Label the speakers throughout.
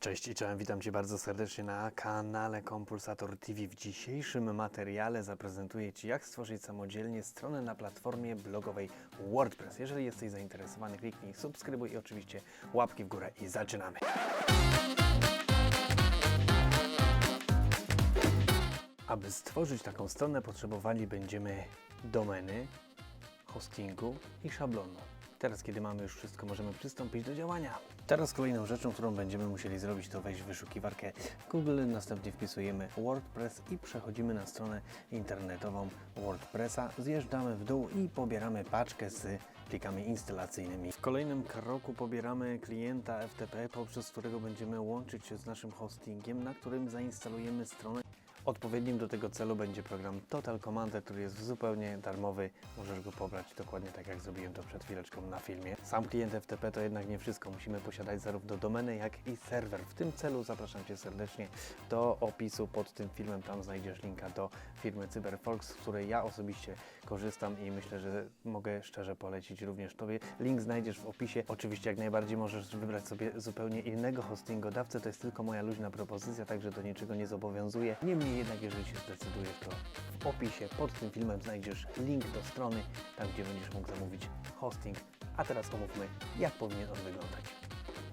Speaker 1: Cześć i czołem, witam Cię bardzo serdecznie na kanale Kompulsator TV. W dzisiejszym materiale zaprezentuję Ci, jak stworzyć samodzielnie stronę na platformie blogowej WordPress. Jeżeli jesteś zainteresowany, kliknij subskrybuj i oczywiście łapki w górę i zaczynamy. Aby stworzyć taką stronę potrzebowali będziemy domeny, hostingu i szablonu. Teraz, kiedy mamy już wszystko, możemy przystąpić do działania. Teraz kolejną rzeczą, którą będziemy musieli zrobić, to wejść w wyszukiwarkę Google, następnie wpisujemy WordPress i przechodzimy na stronę internetową WordPressa, zjeżdżamy w dół i pobieramy paczkę z plikami instalacyjnymi. W kolejnym kroku pobieramy klienta FTP, poprzez którego będziemy łączyć się z naszym hostingiem, na którym zainstalujemy stronę Odpowiednim do tego celu będzie program Total Commander, który jest zupełnie darmowy. Możesz go pobrać dokładnie tak, jak zrobiłem to przed chwileczką na filmie. Sam klient FTP to jednak nie wszystko. Musimy posiadać zarówno domenę, jak i serwer. W tym celu zapraszam Cię serdecznie do opisu pod tym filmem. Tam znajdziesz linka do firmy CyberFolks, z której ja osobiście korzystam i myślę, że mogę szczerze polecić również Tobie. Link znajdziesz w opisie. Oczywiście jak najbardziej możesz wybrać sobie zupełnie innego hostingodawcę. To jest tylko moja luźna propozycja, także do niczego nie zobowiązuje. Niemniej jednak, jeżeli się zdecydujesz, to w opisie pod tym filmem znajdziesz link do strony, tam gdzie będziesz mógł zamówić hosting. A teraz omówmy, jak powinien on wyglądać.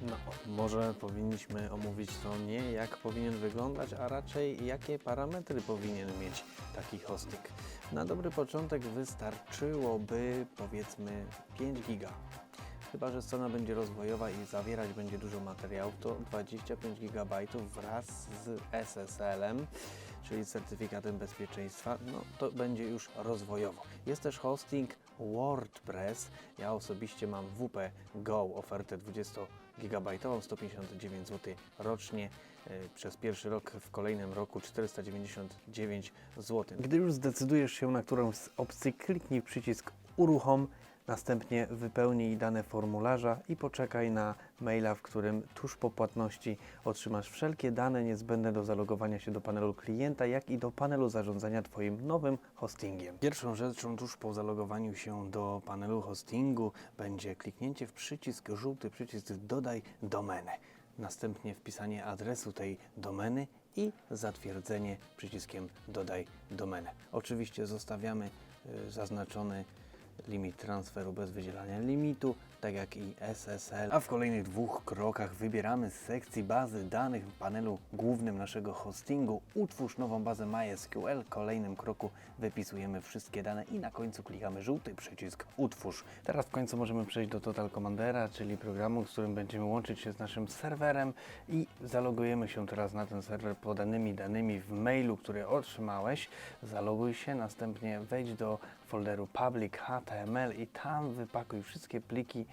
Speaker 1: No, może powinniśmy omówić to nie jak powinien wyglądać, a raczej jakie parametry powinien mieć taki hosting. Na dobry początek wystarczyłoby powiedzmy 5 giga. Chyba, że strona będzie rozwojowa i zawierać będzie dużo materiałów, to 25 GB wraz z SSL-em, czyli certyfikatem bezpieczeństwa, no to będzie już rozwojowo. Jest też hosting WordPress. Ja osobiście mam WP Go, ofertę 20 GB, 159 zł rocznie. Yy, Przez pierwszy rok, w kolejnym roku 499 zł. Gdy już zdecydujesz się na którąś z opcji, kliknij przycisk uruchom, następnie wypełnij dane formularza i poczekaj na maila, w którym tuż po płatności otrzymasz wszelkie dane niezbędne do zalogowania się do panelu klienta, jak i do panelu zarządzania Twoim nowym hostingiem. Pierwszą rzeczą tuż po zalogowaniu się do panelu hostingu będzie kliknięcie w przycisk, żółty przycisk dodaj domenę. Następnie wpisanie adresu tej domeny i zatwierdzenie przyciskiem dodaj domenę. Oczywiście zostawiamy y, zaznaczony limit transferu bez wydzielania limitu, tak jak i SSL. A w kolejnych dwóch krokach wybieramy z sekcji bazy danych w panelu głównym naszego hostingu utwórz nową bazę MySQL. W kolejnym kroku wypisujemy wszystkie dane i na końcu klikamy żółty przycisk utwórz. Teraz w końcu możemy przejść do Total Commandera, czyli programu, z którym będziemy łączyć się z naszym serwerem i zalogujemy się teraz na ten serwer podanymi danymi w mailu, który otrzymałeś. Zaloguj się, następnie wejdź do folderu public HTML i tam wypakuj wszystkie pliki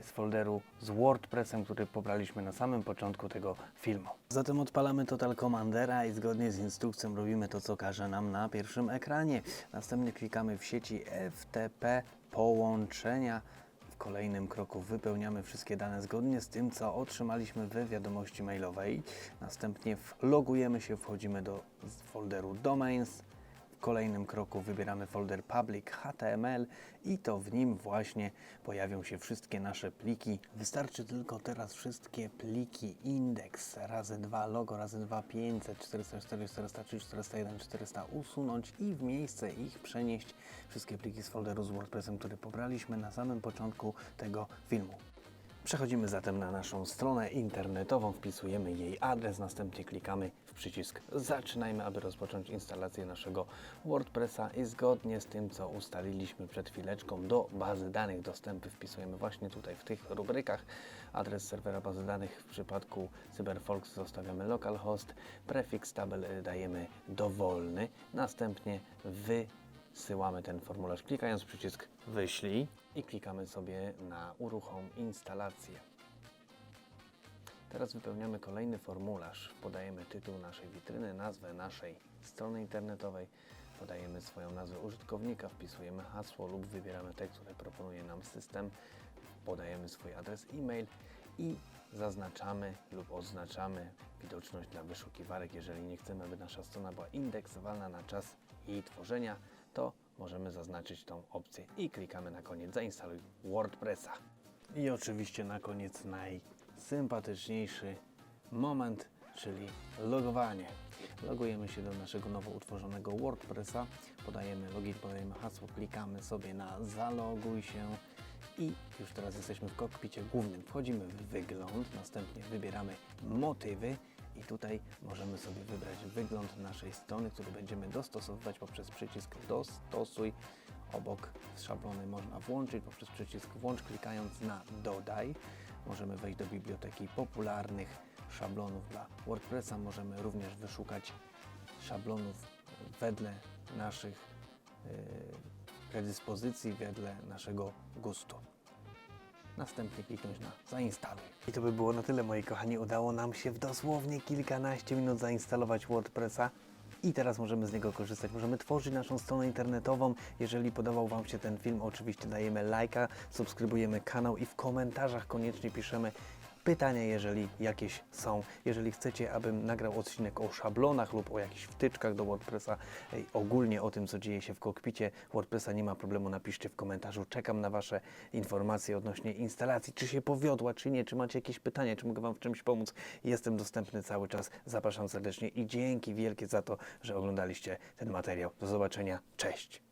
Speaker 1: z folderu z WordPressem, który pobraliśmy na samym początku tego filmu. Zatem odpalamy Total Commandera i zgodnie z instrukcją robimy to, co każe nam na pierwszym ekranie. Następnie klikamy w sieci FTP połączenia. W kolejnym kroku wypełniamy wszystkie dane zgodnie z tym, co otrzymaliśmy we wiadomości mailowej. Następnie logujemy się, wchodzimy do folderu Domains. Kolejnym kroku wybieramy folder public HTML i to w nim właśnie pojawią się wszystkie nasze pliki. Wystarczy tylko teraz wszystkie pliki index razy 2 logo razy 2 500 404 403 401 400 usunąć i w miejsce ich przenieść wszystkie pliki z folderu z WordPressem, który pobraliśmy na samym początku tego filmu. Przechodzimy zatem na naszą stronę internetową, wpisujemy jej adres, następnie klikamy w przycisk Zaczynajmy, aby rozpocząć instalację naszego WordPressa i zgodnie z tym, co ustaliliśmy przed chwileczką do bazy danych dostępy wpisujemy właśnie tutaj w tych rubrykach. Adres serwera bazy danych w przypadku CyberFolks zostawiamy localhost, prefiks tabel dajemy dowolny, następnie wy Wysyłamy ten formularz klikając przycisk wyślij i klikamy sobie na uruchom instalację. Teraz wypełniamy kolejny formularz. Podajemy tytuł naszej witryny, nazwę naszej strony internetowej, podajemy swoją nazwę użytkownika, wpisujemy hasło lub wybieramy te, które proponuje nam system, podajemy swój adres e-mail i zaznaczamy lub oznaczamy widoczność dla wyszukiwarek. Jeżeli nie chcemy, aby nasza strona była indeksowalna na czas jej tworzenia, to możemy zaznaczyć tą opcję i klikamy na koniec zainstaluj WordPressa. I oczywiście na koniec najsympatyczniejszy moment, czyli logowanie. Logujemy się do naszego nowo utworzonego WordPressa, podajemy login, podajemy hasło, klikamy sobie na zaloguj się i już teraz jesteśmy w kokpicie głównym. Wchodzimy w wygląd, następnie wybieramy motywy i tutaj możemy sobie wybrać wygląd naszej strony, który będziemy dostosowywać poprzez przycisk dostosuj. Obok szablony można włączyć poprzez przycisk włącz, klikając na dodaj. Możemy wejść do biblioteki popularnych szablonów dla WordPressa. Możemy również wyszukać szablonów wedle naszych yy, predyspozycji, wedle naszego gustu. Następnie kliknąć na zainstaluj. I to by było na tyle, moi kochani. Udało nam się w dosłownie kilkanaście minut zainstalować WordPressa. I teraz możemy z niego korzystać. Możemy tworzyć naszą stronę internetową. Jeżeli podobał Wam się ten film, oczywiście dajemy lajka, subskrybujemy kanał i w komentarzach koniecznie piszemy pytania, jeżeli jakieś są. Jeżeli chcecie, abym nagrał odcinek o szablonach lub o jakichś wtyczkach do WordPressa, ogólnie o tym, co dzieje się w kokpicie WordPressa, nie ma problemu, napiszcie w komentarzu. Czekam na Wasze informacje odnośnie instalacji, czy się powiodła, czy nie, czy macie jakieś pytania, czy mogę Wam w czymś pomóc. Jestem dostępny cały czas. Zapraszam serdecznie i dzięki wielkie za to, że oglądaliście ten materiał. Do zobaczenia. Cześć!